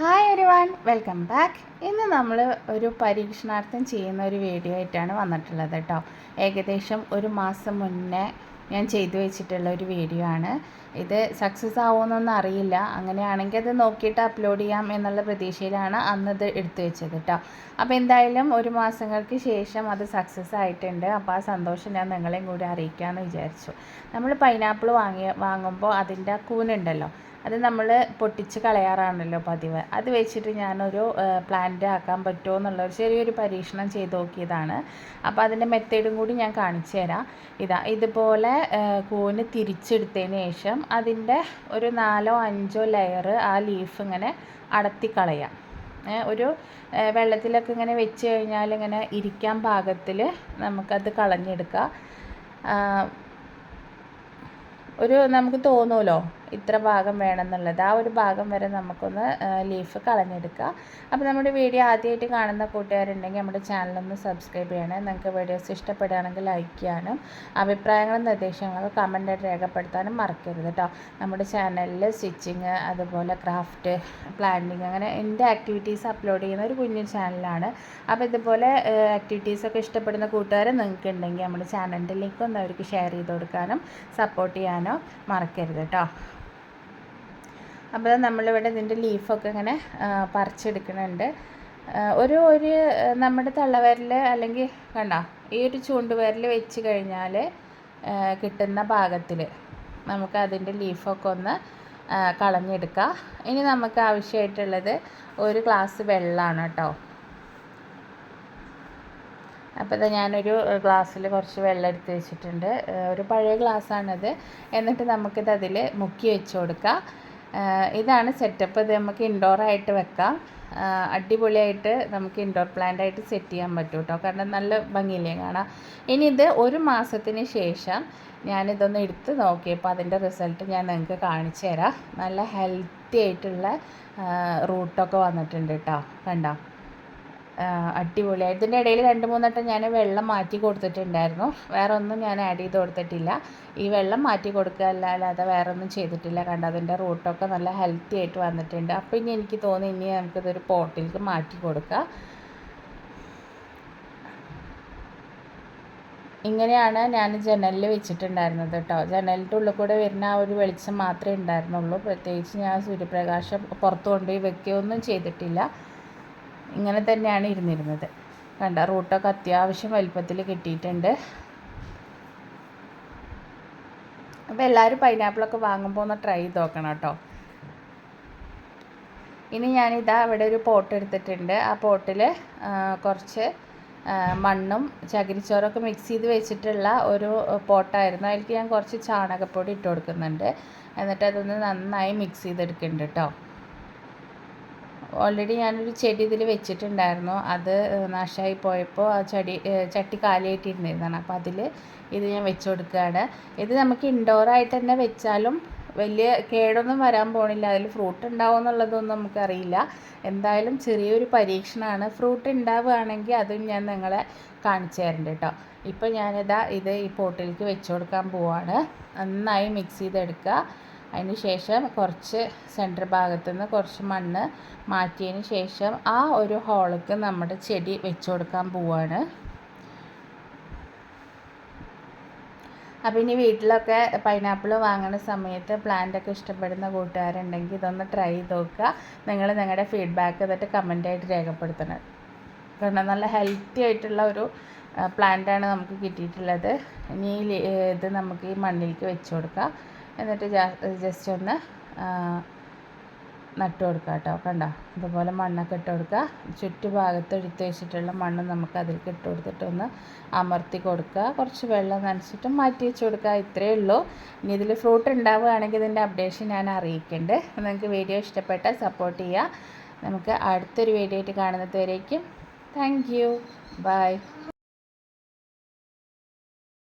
Hi ഒരു one welcome back ഇന്ന് നമ്മൾ ഒരു പരീക്ഷണാർത്ഥം ചെയ്യുന്ന ഒരു വീഡിയോ ആയിട്ടാണ് വന്നിട്ടുള്ളത് കേട്ടോ ഏകദേശം ഒരു മാസം മുന്നേ ഞാൻ ചെയ്തു വെച്ചിട്ടുള്ള ഒരു വീഡിയോ ആണ്. ഇത് സക്സസ് ആവുമെന്നൊന്നും അറിയില്ല. അങ്ങനെയാണെങ്കിൽ അത് നോക്കിയിട്ട് അപ്ലോഡ് ചെയ്യാം എന്നുള്ള പ്രതീക്ഷയിലാണ് അന്ന് ഇത് എടുത്തു വെച്ചത് കേട്ടോ അപ്പോൾ എന്തായാലും ഒരു മാസങ്ങൾക്ക് ശേഷം അത് സക്സസ് ആയിട്ടുണ്ട്. അപ്പോൾ ആ സന്തോഷം ഞാൻ നിങ്ങളെയും കൂടി അറിയിക്കാമെന്ന് വിചാരിച്ചു. നമ്മൾ പൈനാപ്പിൾ വാങ്ങിയ വാങ്ങുമ്പോൾ അതിന്റെ കൂനുണ്ടല്ലോ അത് നമ്മൾ പൊട്ടിച്ച് കളയാറാണല്ലോ പതിവ്. അത് വെച്ചിട്ട് ഞാനൊരു പ്ലാന്റ് ആക്കാൻ പറ്റുമോ എന്നുള്ള ഒരു ചെറിയൊരു പരീക്ഷണം ചെയ്ത് നോക്കിയതാണ്. അപ്പോൾ അതിന്റെ മെത്തേഡും കൂടി ഞാൻ കാണിച്ചു തരാം. ഇതാ ഇതുപോലെ കൂന് തിരിച്ചെടുത്തതിന് ശേഷം അതിന്റെ ഒരു നാലോ അഞ്ചോ ലെയർ ആ ലീഫ് ഇങ്ങനെ അടത്തി കളയാം. ഒരു വെള്ളത്തിലൊക്കെ ഇങ്ങനെ വെച്ച് കഴിഞ്ഞാൽ ഇങ്ങനെ ഇരിക്കാൻ പാകത്തിൽ നമുക്കത് കളഞ്ഞെടുക്കാം. ഒരു നമുക്ക് തോന്നുമല്ലോ ഇത്ര ഭാഗം വേണമെന്നുള്ളത്. ആ ഒരു ഭാഗം വരെ നമുക്കൊന്ന് ലീഫ് കളഞ്ഞെടുക്കുക. അപ്പോൾ നമ്മുടെ വീഡിയോ ആദ്യമായിട്ട് കാണുന്ന കൂട്ടുകാരുണ്ടെങ്കിൽ നമ്മുടെ ചാനലൊന്ന് സബ്സ്ക്രൈബ് ചെയ്യണം. നിങ്ങൾക്ക് വീഡിയോസ് ഇഷ്ടപ്പെടുകയാണെങ്കിൽ ലൈക്ക് ചെയ്യാനും അഭിപ്രായങ്ങളും നിർദ്ദേശങ്ങളും കമന്റായിട്ട് രേഖപ്പെടുത്താനും മറക്കരുത് കേട്ടോ നമ്മുടെ ചാനലിൽ സ്റ്റിച്ചിങ് അതുപോലെ ക്രാഫ്റ്റ് പ്ലാനിങ് അങ്ങനെ എന്റെ ആക്ടിവിറ്റീസ് അപ്ലോഡ് ചെയ്യുന്ന ഒരു കുഞ്ഞു ചാനലാണ്. അപ്പോൾ ഇതുപോലെ ആക്ടിവിറ്റീസൊക്കെ ഇഷ്ടപ്പെടുന്ന കൂട്ടുകാർ നിങ്ങൾക്ക് ഉണ്ടെങ്കിൽ നമ്മുടെ ചാനലിന്റെ ലിങ്ക് ഒന്ന് അവർക്ക് ഷെയർ ചെയ്ത് കൊടുക്കാനും സപ്പോർട്ട് ചെയ്യാനോ മറക്കരുത് കേട്ടോ അപ്പോൾ നമ്മളിവിടെ ഇതിന്റെ ലീഫൊക്കെ ഇങ്ങനെ പറിച്ചെടുക്കുന്നുണ്ട്. ഒരു ഒരു നമ്മുടെ തള്ളവരിൽ അല്ലെങ്കിൽ കണ്ട ഈ ഒരു ചൂണ്ടുവിരൽ വെച്ച് കഴിഞ്ഞാൽ കിട്ടുന്ന ഭാഗത്തിൽ നമുക്ക് അതിന്റെ ലീഫൊക്കെ ഒന്ന് കളഞ്ഞെടുക്കാം. ഇനി നമുക്ക് ആവശ്യമായിട്ടുള്ളത് ഒരു ഗ്ലാസ് വെള്ളമാണ് കേട്ടോ. അപ്പോൾ ഇത് ഞാനൊരു ഗ്ലാസ്സിൽ കുറച്ച് വെള്ളം എടുത്ത് വെച്ചിട്ടുണ്ട്. ഒരു പഴയ ഗ്ലാസ്സാണത് എന്നിട്ട് നമുക്കിത് അതിൽ മുക്കി വെച്ച് കൊടുക്കാം. ഇതാണ് സെറ്റപ്പ് ഇത് നമുക്ക് ഇൻഡോറായിട്ട് വെക്കാം. അടിപൊളിയായിട്ട് നമുക്ക് ഇൻഡോർ പ്ലാന്റ് ആയിട്ട് സെറ്റ് ചെയ്യാൻ പറ്റും കേട്ടോ കാരണം നല്ല ഭംഗിയില്ലേ കാണാം ഇനി ഇത് ഒരു മാസത്തിന് ശേഷം ഞാനിതൊന്ന് എടുത്ത് നോക്കിയപ്പോൾ അതിന്റെ റിസൾട്ട് ഞാൻ നിങ്ങൾക്ക് കാണിച്ചു തരാം. നല്ല ഹെൽത്തി ആയിട്ടുള്ള റൂട്ടൊക്കെ വന്നിട്ടുണ്ട് കേട്ടോ കണ്ടോ? അടിപൊളിയായി ഇതിന്റെ ഇടയിൽ രണ്ട് മൂന്നെട്ടം ഞാൻ വെള്ളം മാറ്റി കൊടുത്തിട്ടുണ്ടായിരുന്നു. വേറെ ഒന്നും ഞാൻ ആഡ് ചെയ്ത് കൊടുത്തിട്ടില്ല. ഈ വെള്ളം മാറ്റി കൊടുക്കുക അല്ലാതെ വേറെ ഒന്നും ചെയ്തിട്ടില്ല. കണ്ട അതിന്റെ റൂട്ടൊക്കെ നല്ല ഹെൽത്തി ആയിട്ട് വന്നിട്ടുണ്ട്. അപ്പോൾ ഇനി എനിക്ക് തോന്നി ഇനി നമുക്കിതൊരു പോട്ടിലേക്ക് മാറ്റി കൊടുക്കാം. ഇങ്ങനെയാണ് ഞാൻ ജനലിൽ വെച്ചിട്ടുണ്ടായിരുന്നത് കേട്ടോ. ജനലിന്റെ ഉള്ളിൽ കൂടെ വരുന്ന ആ ഒരു വെളിച്ചം മാത്രമേ ഉണ്ടായിരുന്നുള്ളൂ. പ്രത്യേകിച്ച് ഞാൻ സൂര്യപ്രകാശം പുറത്ത് കൊണ്ടുപോയി വെക്കുകയൊന്നും ചെയ്തിട്ടില്ല. ഇങ്ങനെ തന്നെയാണ് ഇരുന്നിരുന്നത്. കണ്ട റൂട്ടൊക്കെ അത്യാവശ്യം വലുപ്പത്തിൽ കിട്ടിയിട്ടുണ്ട്. അപ്പോൾ എല്ലാവരും പൈനാപ്പിളൊക്കെ വാങ്ങുമ്പോൾ ഒന്ന് ട്രൈ ചെയ്ത് നോക്കണം കേട്ടോ. ഇനി ഞാനിതാ അവിടെ ഒരു പോട്ട് എടുത്തിട്ടുണ്ട്. ആ പോട്ടിൽ കുറച്ച് മണ്ണും ചകിരിച്ചോറൊക്കെ മിക്സ് ചെയ്ത് വെച്ചിട്ടുള്ള ഒരു പോട്ടായിരുന്നു അതിലേക്ക് ഞാൻ കുറച്ച് ചാണകപ്പൊടി ഇട്ട് കൊടുക്കുന്നുണ്ട്. എന്നിട്ട് അതൊന്ന് നന്നായി മിക്സ് ചെയ്തെടുക്കുന്നുണ്ട് കേട്ടോ. ഓൾറെഡി ഞാനൊരു ചെടി ഇതിൽ വെച്ചിട്ടുണ്ടായിരുന്നു. അത് നാശമായി പോയപ്പോൾ ആ ചെടി ചട്ടി കാലിയായിട്ടിരുന്നിരുന്നതാണ്. അപ്പോൾ അതിൽ ഇത് ഞാൻ വെച്ച് കൊടുക്കുകയാണ്. ഇത് നമുക്ക് ഇൻഡോറായിട്ട് തന്നെ വെച്ചാലും വലിയ കേടൊന്നും വരാൻ പോണില്ല. അതിൽ ഫ്രൂട്ട് ഉണ്ടാവും എന്നുള്ളതൊന്നും നമുക്കറിയില്ല. എന്തായാലും ചെറിയൊരു പരീക്ഷണമാണ് ഫ്രൂട്ട് ഉണ്ടാവുകയാണെങ്കിൽ അതും ഞാൻ നിങ്ങളെ കാണിച്ചു തരുന്നുണ്ട് കേട്ടോ. ഇപ്പോൾ ഞാനിതാ ഇത് ഈ പോട്ടിലേക്ക് വെച്ച് കൊടുക്കാൻ പോവാണ്. നന്നായി മിക്സ് ചെയ്തെടുക്കുക. അതിന് ശേഷം കുറച്ച് സെന്റർ ഭാഗത്തു നിന്ന് കുറച്ച് മണ്ണ് മാറ്റിയതിന് ശേഷം ആ ഒരു ഹോളിക്ക് നമ്മുടെ ചെടി വെച്ച് കൊടുക്കാൻ പോവാണ്. അപ്പോൾ ഇനി വീട്ടിലൊക്കെ പൈനാപ്പിൾ വാങ്ങുന്ന സമയത്ത് പ്ലാന്റൊക്കെ ഇഷ്ടപ്പെടുന്ന കൂട്ടുകാരുണ്ടെങ്കിൽ ഇതൊന്ന് ട്രൈ ചെയ്ത് നോക്കുക. നിങ്ങൾ നിങ്ങളുടെ ഫീഡ്ബാക്ക് എന്നിട്ട് കമന്റായിട്ട് രേഖപ്പെടുത്തണം. കാരണം നല്ല ഹെൽത്തി ആയിട്ടുള്ള ഒരു പ്ലാന്റാണ് നമുക്ക് കിട്ടിയിട്ടുള്ളത്. ഇനി ഇത് നമുക്ക് ഈ മണ്ണിലേക്ക് വെച്ച് കൊടുക്കാം എന്നിട്ട് ജസ്റ്റ് ഒന്ന് നട്ട് കൊടുക്കുക കേട്ടോ കണ്ടോ? ഇതുപോലെ മണ്ണൊക്കെ ഇട്ട് കൊടുക്കുക ചുറ്റുഭാഗത്ത് എടുത്ത് വെച്ചിട്ടുള്ള മണ്ണ് നമുക്ക് അതിലേക്ക് ഇട്ട് കൊടുത്തിട്ട് ഒന്ന് അമർത്തി കൊടുക്കുക കുറച്ച് വെള്ളം നനച്ചിട്ട് മാറ്റി വെച്ച് കൊടുക്കുക ഇത്രയേ ഉള്ളൂ. ഇനി ഇതിൽ ഫ്രൂട്ട് ഉണ്ടാവുകയാണെങ്കിൽ ഇതിന്റെ അപ്ഡേഷൻ ഞാൻ അറിയിക്കുന്നുണ്ട് നിങ്ങൾക്ക് വീഡിയോ ഇഷ്ടപ്പെട്ടാൽ സപ്പോർട്ട് ചെയ്യുക. നമുക്ക് അടുത്തൊരു വീഡിയോ ആയിട്ട് കാണുന്നത് വരേക്കും. Thank you by